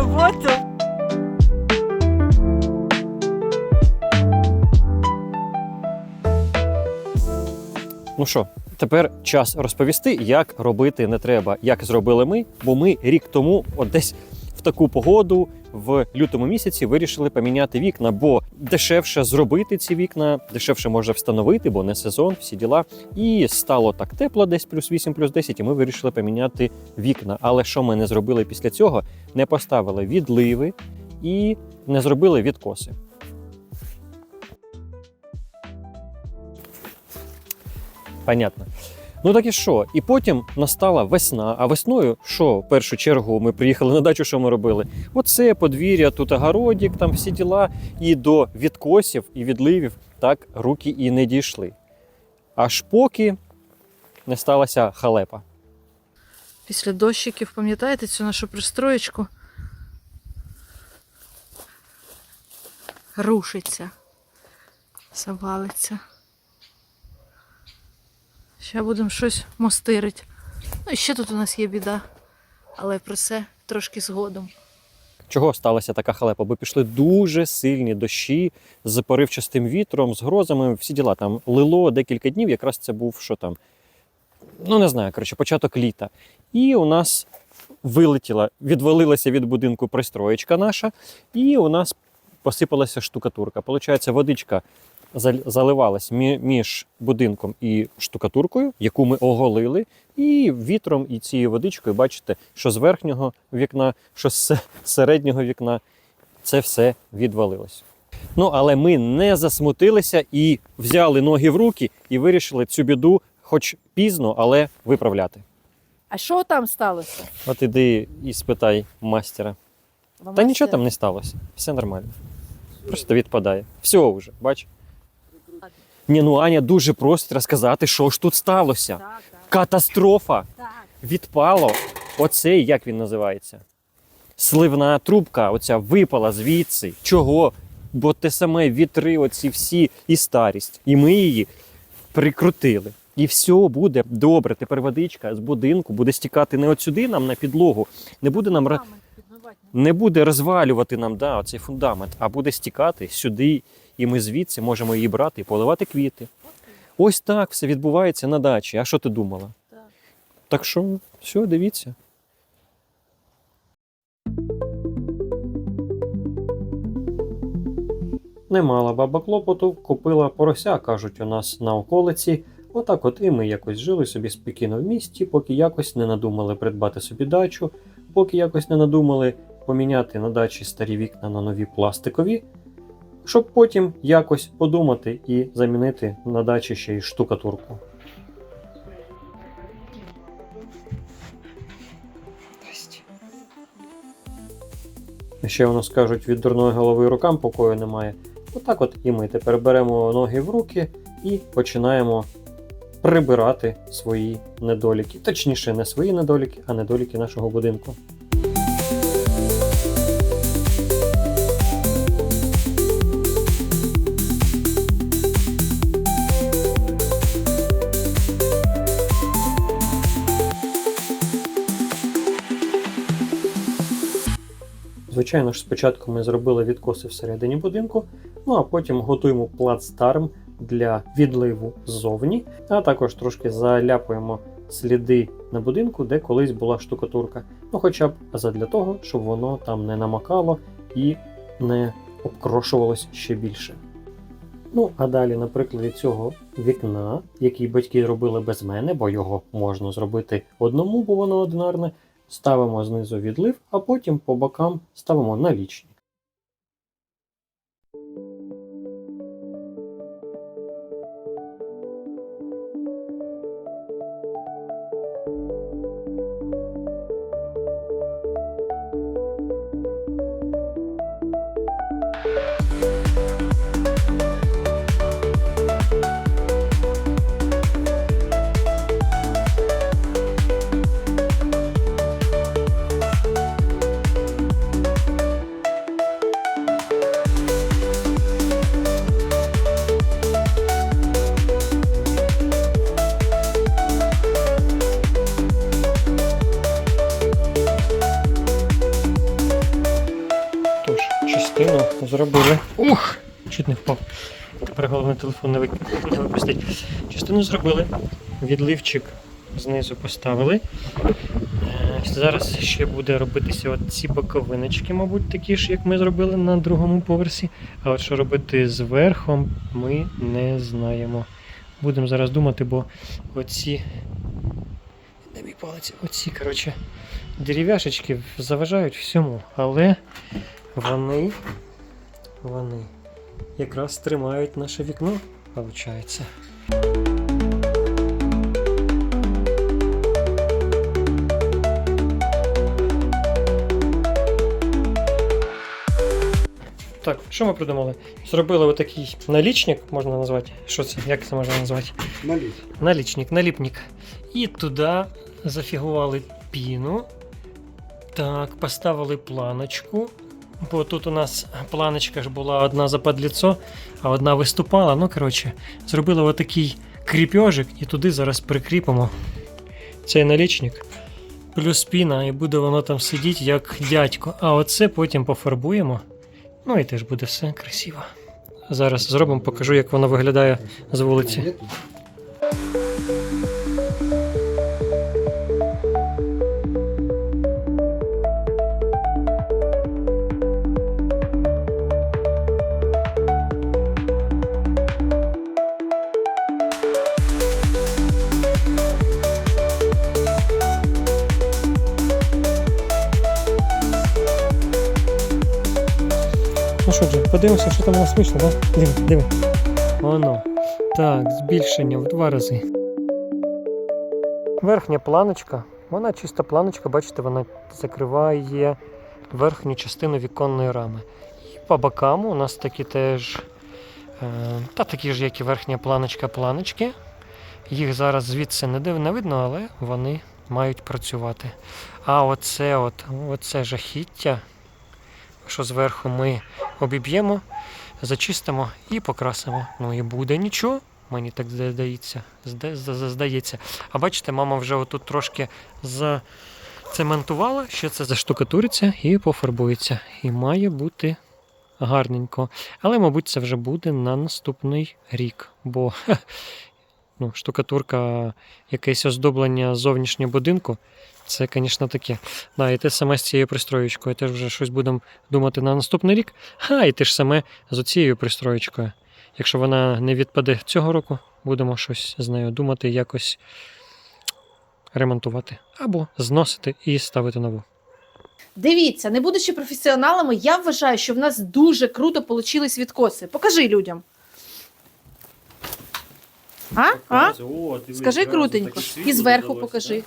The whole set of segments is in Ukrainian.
роботу. Ну що, тепер час розповісти, як робити не треба, як зробили ми, бо ми рік тому, от десь в таку погоду, в лютому місяці, вирішили поміняти вікна, бо дешевше зробити ці вікна, дешевше може встановити, бо не сезон, всі діла. І стало так тепло, десь плюс 8, плюс 10, і ми вирішили поміняти вікна. Але що ми не зробили після цього? Не поставили відливи і не зробили відкоси. Понятно. Ну так і що? І потім настала весна. А весною, що в першу чергу ми приїхали на дачу, що ми робили? Оце подвір'я, тут огородик, там всі діла. І до відкосів і відливів так руки і не дійшли. Аж поки не сталася халепа. Після дощиків, пам'ятаєте цю нашу пристроєчку? Рушиться, завалиться. Ще будемо щось мостирить. Ну і ще тут у нас є біда, але про це трошки згодом. Чого сталася така халепа? Бо пішли дуже сильні дощі з поривчастим вітром, з грозами, всі діла. Там лило декілька днів, якраз це був що там. Ну, не знаю, коротше, початок літа. І у нас вилетіла, відвалилася від будинку пристроєчка наша, і у нас посипалася штукатурка. Получається, водичка заливалась між будинком і штукатуркою, яку ми оголили, і вітром і цією водичкою бачите, що з верхнього вікна, що з середнього вікна, це все відвалилось. Ну, але ми не засмутилися і взяли ноги в руки і вирішили цю біду, хоч пізно, але виправляти. А що там сталося? От іди і спитай мастера. Та нічого там не сталося, все нормально. Просто відпадає. Все вже, бач. Ні, ну Аня дуже просить розказати, що ж тут сталося. Так, так, Катастрофа! так. Відпало. Оцей, як він називається? Сливна трубка, оця випала звідси. Чого? Бо те саме вітри, оці всі і старість. І ми її прикрутили. І все буде добре. Тепер водичка з будинку буде стікати не от сюди нам на підлогу, не буде нам не не буде розвалювати нам да, оцей фундамент, а буде стікати сюди, і ми звідси можемо її брати і поливати квіти. Ось так все відбувається на дачі. А що ти думала? Так. Так що, все, дивіться. Немала баба клопоту, купила порося, кажуть у нас на околиці. Отак от і ми якось жили собі спокійно в місті, поки якось не надумали придбати собі дачу, поки якось не надумали поміняти на дачі старі вікна на нові пластикові, щоб потім якось подумати і замінити на дачі ще й штукатурку. Ще у нас кажуть, від дурної голови рукам покою немає. Отак от і ми тепер беремо ноги в руки і починаємо прибирати свої недоліки. Точніше, не свої недоліки, а недоліки нашого будинку. Звичайно ж, спочатку ми зробили відкоси всередині будинку, ну а потім готуємо плацдарм для відливу ззовні, а також трошки заляпуємо сліди на будинку, де колись була штукатурка. Ну, хоча б задля того, щоб воно там не намакало і не обкрошувалось ще більше. Ну, а далі, на прикладі цього вікна, який батьки робили без мене, бо його можна зробити одному, бо воно одинарне, ставимо знизу відлив, а потім по бокам ставимо налічник. Частину зробили. Відливчик знизу поставили. Е, Зараз ще буде робитися от ці боковиночки, мабуть, такі ж, як ми зробили на другому поверсі. А от що робити з верхом, ми не знаємо. Будемо зараз думати, бо оці. Де мій палець? Оці, коротше, дерев'яшечки заважають всьому, але вони, вони якраз тримають наше вікно, виходить. Так, що ми придумали? Зробили отакий налічник, можна назвати. Що це? Як це можна назвати? Налить. Налічник, наліпник. І туди зафігували піну. Так, поставили планочку. Бо тут у нас планочка ж була одна за подліцо, а одна виступала. Ну, коротше, зробили отакий кріпьожик і туди зараз прикріпимо цей налічник. Плюс піна, і буде воно там сидіти як дядько. А оце потім пофарбуємо. Ну і теж буде все красиво. Зараз зробимо, покажу, як воно виглядає з вулиці. Ну що, Джим, подивимося, що там у нас вийшло, да? Диви, диви. Воно. Так, збільшення в два рази. Верхня планочка, вона чиста планочка, бачите, вона закриває верхню частину віконної рами. І по бокам у нас такі теж, е, та такі ж, як і верхня планочка, планочки. Їх зараз звідси не, див- не видно, але вони мають працювати. А оце, от, оце жахіття, що зверху ми обіб'ємо, зачистимо і покрасимо. Ну і буде нічого, мені так здається. зда- зда- Здається. А бачите, мама вже отут трошки зацементувала, ще це заштукатуриться і пофарбується. І має бути гарненько. Але, мабуть, це вже буде на наступний рік, бо ну, штукатурка, якесь оздоблення зовнішнього будинку. Це, звісно, таке. Да, і те саме з цією пристроєчкою. Теж вже щось будемо думати на наступний рік. А, і те ж саме з оцією пристроєчкою. Якщо вона не відпаде цього року, будемо щось з нею думати, якось ремонтувати. Або зносити і ставити нову. Дивіться, не будучи професіоналами, я вважаю, що в нас дуже круто получились відкоси. Покажи людям. А? А? Скажи крутенько. І зверху покажи.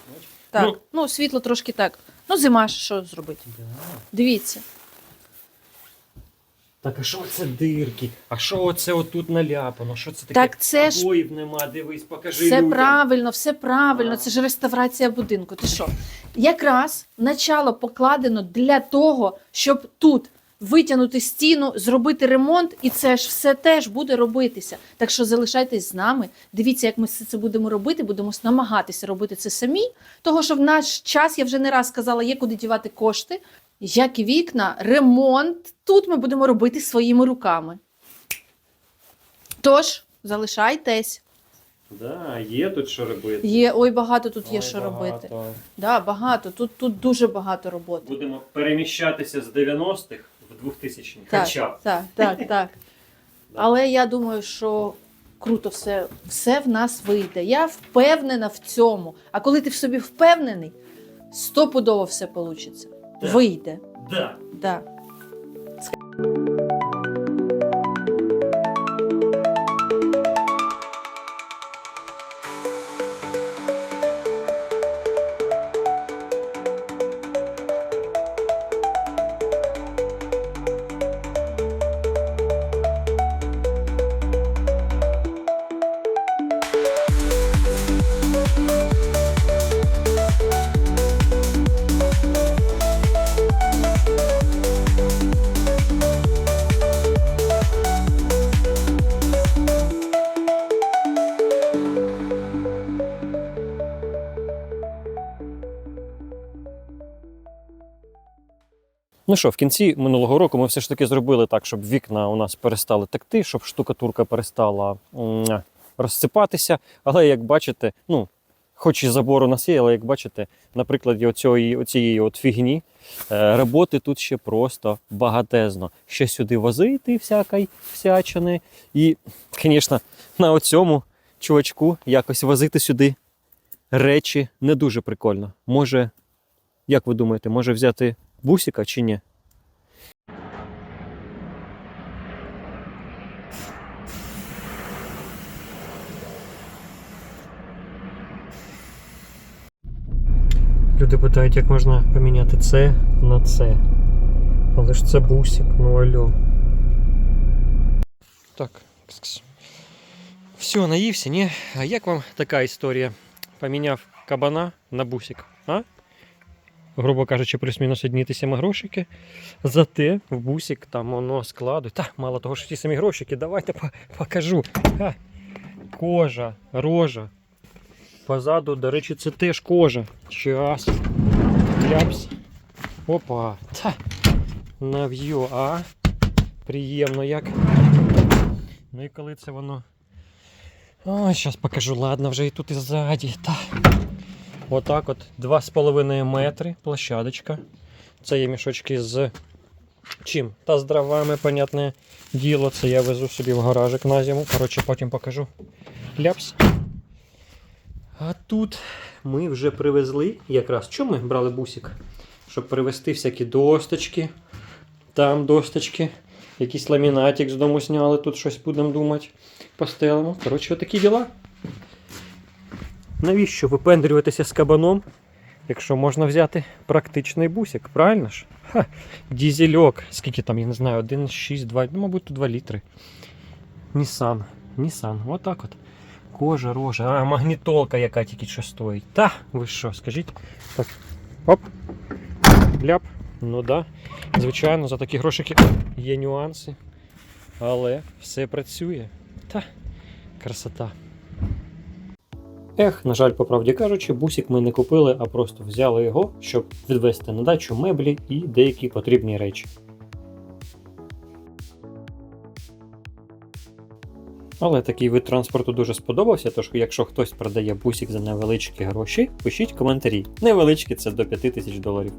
Так. Ну. Ну, світло трошки так. Ну, зима ж що зробити? Дивіться. Так, а що це дирки? А що оце отут наляпано? Що це таке? Так це ж Обоїв нема, дивись, покажи Все людям. правильно, все правильно. А. Це ж реставрація будинку. Ти що? Якраз начало покладено для того, щоб тут витягнути стіну, зробити ремонт, і це ж все теж буде робитися. Так що залишайтесь з нами. Дивіться, як ми все це будемо робити. Будемо намагатися робити це самі. Того, що в наш час я вже не раз сказала, є куди дівати кошти. Як і вікна, ремонт тут ми будемо робити своїми руками. Тож, залишайтесь. Да, є тут що робити. Є, ой, багато тут є Ой, що багато. робити. Да, багато. Тут, тут дуже багато роботи. Будемо переміщатися з 90-х в 2000-х. Так, Хоча б. так, так, так. Але я думаю, що круто все, все в нас вийде. Я впевнена в цьому. А коли ти в собі впевнений, стопудово все вийде. Вийде. Да. Да. Ну що, в кінці минулого року ми все ж таки зробили так, щоб вікна у нас перестали текти, щоб штукатурка перестала розсипатися. Але як бачите, ну, хоч і забор у нас є, але як бачите, на прикладі оцієї, оцієї от фігні, е, роботи тут ще просто багатезно. Ще сюди возити всякої всячини. І, звісно, на оцьому чувачку якось возити сюди речі не дуже прикольно. Може, як ви думаєте, може взяти бусика чи ні? Люди питають, як можна поміняти це на це. Але ж це бусик, ну алло. Так. Все, наївся, ні? А як вам така історія? Поміняв кабана на бусик, а? Грубо кажучи, плюс-мінус одні ті самі грошики. Зате в бусик там воно складу. Та, мало того, що ті самі грошики, давайте покажу. Ха. Кожа, рожа. Позаду, до речі, це теж кожа. Час. Кляпс. Опа. Та. Нав'ю, а? Приємно як. Ну і коли це воно. Ой, зараз покажу, ладно, вже і тут і ззаді. Та. Отак от 2,5 метри площадочка. Це є мішочки з чим? Та з дровами, понятне діло. Це я везу собі в гаражик на зиму. Коротше, потім покажу. Ляпс. А тут ми вже привезли якраз. Чому ми брали бусик? Щоб привезти всякі досточки. Там досточки. Якийсь ламінатик з дому зняли, тут щось будемо думати. Постелимо. Коротше, отакі діла. Навіщо випендрюватися з кабаном, якщо можна взяти практичний бусик, правильно ж? Ха, дізельок. Скільки там, я не знаю, 1,6, 2, ну, мабуть, 2 літри. Нісан. Нісан. Отак от. Кожа, рожа. А, магнітолка, яка тільки що стоїть. Та, ви що, скажіть? Так. Оп. Ляп. Ну да. Звичайно, за такі грошики є нюанси. Але все працює. Та, красота. Ех, на жаль, по правді кажучи, бусик ми не купили, а просто взяли його, щоб відвести на дачу меблі і деякі потрібні речі. Але такий вид транспорту дуже сподобався, тож якщо хтось продає бусик за невеличкі гроші, пишіть коментарі. Невеличкі це до 5000 доларів.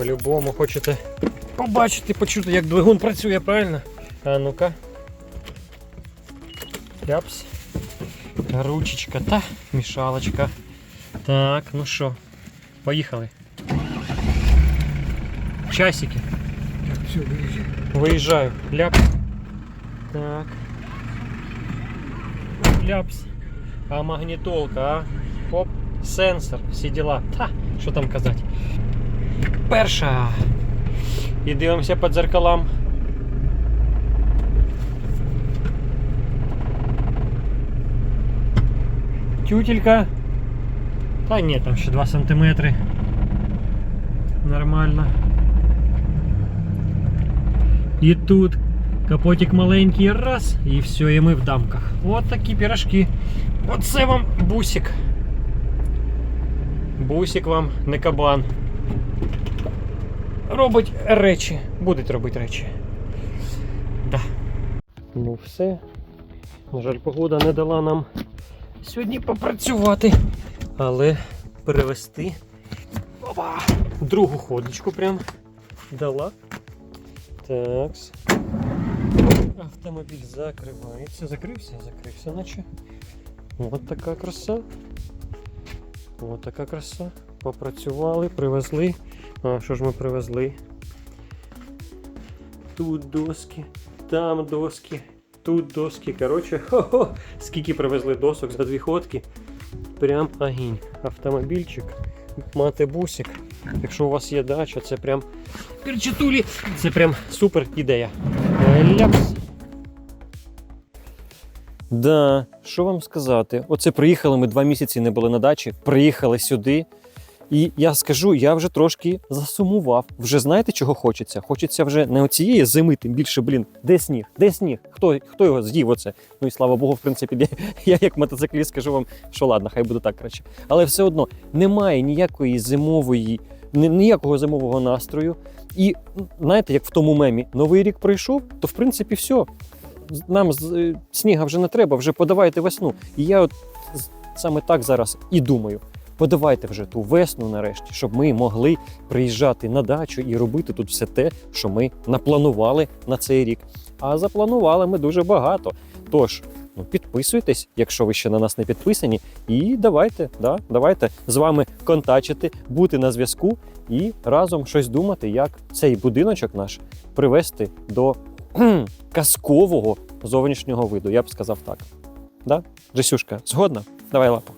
По-любому хочете побачити, почути, як двигун працює, правильно? А ну-ка. Ляпс. Ручечка та мішалочка. Так, ну що, поїхали. Часики. Виїжджаю. Ляпс. Так. Ляпс. А магнітолка, а? Оп, сенсор, всі діла. Та, що там казати. Перша. І дивимося по дзеркалам. Тютелька. Та ні, там ще 2 сантиметри. Нормально. І тут капотик маленький, раз, і все, і ми в дамках. От такі пірожки. Оце вам бусик. Бусик вам не кабан. Робить речі. Будуть робити речі. Да. Ну все. На жаль, погода не дала нам сьогодні попрацювати. Але перевести опа, другу ходочку прям дала. Так. Автомобіль закривається. Закрився, закрився, наче. От така краса. От така краса. Попрацювали, привезли. А, що ж ми привезли? Тут доски, там доски, тут доски. Коротше, хо-хо, скільки привезли досок за дві ходки. Прям агінь. Автомобільчик, мати бусик. Якщо у вас є дача, це прям перчатулі. Це прям супер ідея. Ляпс. Да, що вам сказати? Оце приїхали, ми два місяці не були на дачі, приїхали сюди. І я скажу, я вже трошки засумував. Вже знаєте, чого хочеться? Хочеться вже не оцієї зими, тим більше, блін, де сніг? Де сніг? Хто, хто його з'їв оце? Ну і слава Богу, в принципі, я, я як мотоцикліст скажу вам, що ладно, хай буде так краще. Але все одно немає ніякої зимової, ніякого зимового настрою. І знаєте, як в тому мемі, новий рік пройшов, то в принципі все. Нам з- е, сніга вже не треба, вже подавайте весну. І я от саме так зараз і думаю. Подавайте вже ту весну нарешті, щоб ми могли приїжджати на дачу і робити тут все те, що ми напланували на цей рік. А запланували ми дуже багато. Тож, ну підписуйтесь, якщо ви ще на нас не підписані, і давайте, да, давайте з вами контачити, бути на зв'язку і разом щось думати, як цей будиночок наш привести до казкового зовнішнього виду. Я б сказав так. Да? Джесюшка, згодна? Давай лапу.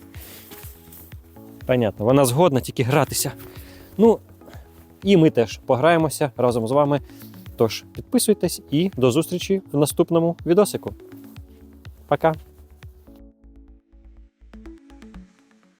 Понятно, вона згодна тільки гратися. Ну, і ми теж пограємося разом з вами. Тож підписуйтесь і до зустрічі в наступному відосику. Пока!